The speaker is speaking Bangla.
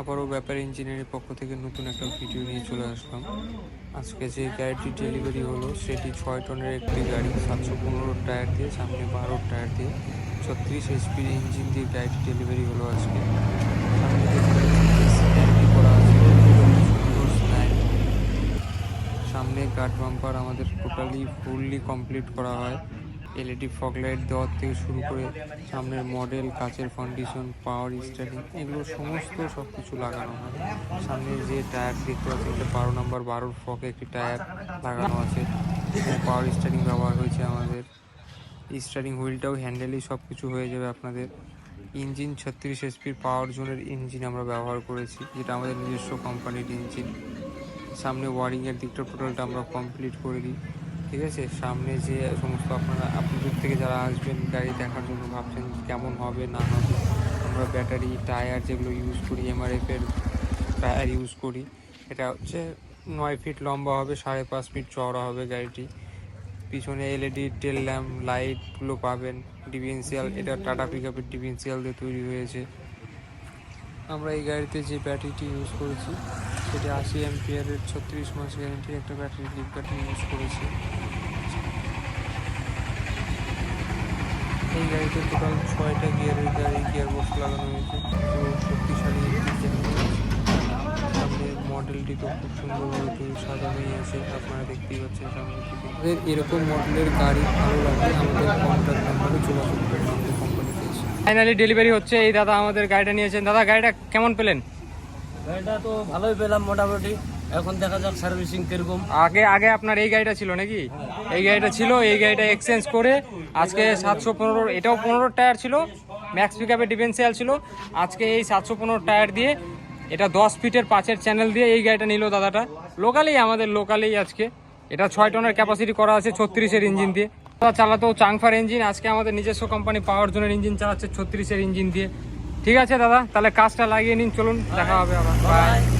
আবারও ব্যাপার ইঞ্জিনিয়ারের পক্ষ থেকে নতুন একটা ভিডিও নিয়ে চলে আসলাম। আজকে যে গাড়িটি ডেলিভারি হলো, সেটি ছয় টনের একটি গাড়ি, সাতশো পনেরো টায়ার দিয়ে, সামনে বারো টায়ার দিয়ে, ছত্রিশ এইচপির ইঞ্জিন দিয়ে গাড়িটি ডেলিভারি হলো আজকে। সামনে গার্ড বাম্পার আমাদের টোটালি ফুললি কমপ্লিট করা হয়। এলইডি ফগ লাইট দেওয়ার থেকে শুরু করে সামনের মডেল, কাচের ফাউন্ডেশন পাওয়ার স্টারিং এগুলো সমস্ত সব কিছু লাগানো হয়। সামনে যে টায়ার দেখতে পাচ্ছেন, এটা বারো নম্বর বারোর ফকে একটি টায়ার লাগানো আছে। পাওয়ার স্টারিং ব্যবহার হয়েছে আমাদের। স্টারিং হুইলটাও হ্যান্ডেলেই সব কিছু হয়ে যাবে আপনাদের। ইঞ্জিন ছত্রিশ এসপির পাওয়ার জোনের ইঞ্জিন আমরা ব্যবহার করেছি, যেটা আমাদের নিজস্ব কোম্পানির ইঞ্জিন। সামনে ওয়ারিংয়ের দিকটা টোটালটা আমরা কমপ্লিট করে দিই। ঠিক আছে? সামনে যে সমস্ত আপনারা, আপনি দূর থেকে যারা আসবেন, গাড়ি দেখার জন্য ভাবছেন কেমন হবে, না হবে, আমরা ব্যাটারি, টায়ার যেগুলো ইউজ করি এমআরএফ এর টায়ার ইউজ করি, এটা হচ্ছে নয় ফিট লম্বা হবে, সাড়ে পাঁচ ফিট চওড়া হবে গাড়িটি। পিছনে এলইডি টেল ল্যাম্প লাইটগুলো পাবেন ডিফেন্সিয়াল এটা টাটা পিক আপের ডিফেন্সিয়াল দিয়ে তৈরি হয়েছে। আমরা এই গাড়িতে যে ব্যাটারিটি ইউজ করেছি, সেটা আশি এমপিয়ারের ছত্রিশ মাস গ্যারেন্টির একটা ব্যাটারি লিপ ব্যাটারি ইউজ করেছি। এই গাড়িতে টোটাল ছয়টা গিয়ারের গাড়ি গিয়ার বক্স লাগানো হয়েছে। পুরো শক্তিশালী একটি সামনে মডেলটি তো খুব সুন্দরভাবে তৈরি সাজানোই আছে আপনারা দেখতেই পাচ্ছেন সামনে এরকম মডেলের গাড়ি ভালো লাগে আমাদের কন্ট্যাক্ট নাম্বারে যোগাযোগ করুন। ফাইনালি ডেলিভারি হচ্ছে। এই দাদা আমাদের গাড়িটা নিয়েছেন। দাদা গাড়িটা কেমন পেলেন? গাড়িটা তো ভালোই পেলাম মোটামুটি। এখন দেখা যাক সার্ভিসিং কীরকম। আগে আগে আপনার এই গাড়িটা ছিল নাকি? এই গাড়িটা ছিল এই গাড়িটা এক্সচেঞ্জ করে আজকে সাতশো পনেরো এটাও পনেরো টায়ার ছিল। ম্যাক্স পিকআপের ডিফেন্সিয়াল ছিল। আজকে এই সাতশো পনেরো টায়ার দিয়ে এটা দশ ফিটের পাঁচের চ্যানেল দিয়ে এই গাড়িটা নিল দাদাটা। লোকালেই আমাদের লোকালেই আজকে। এটা ছয় টনের ক্যাপাসিটি করা আছে ছত্রিশের ইঞ্জিন দিয়ে। চালাতো, চাংফার ইঞ্জিন আজকে আমাদের নিজস্ব কোম্পানি পাওয়ার জোনের ইঞ্জিন চালাচ্ছে, ছত্রিশের ইঞ্জিন দিয়ে। ঠিক আছে, দাদা? তাহলে কাজটা লাগিয়ে নিন, চলুন, দেখা হবে আবার।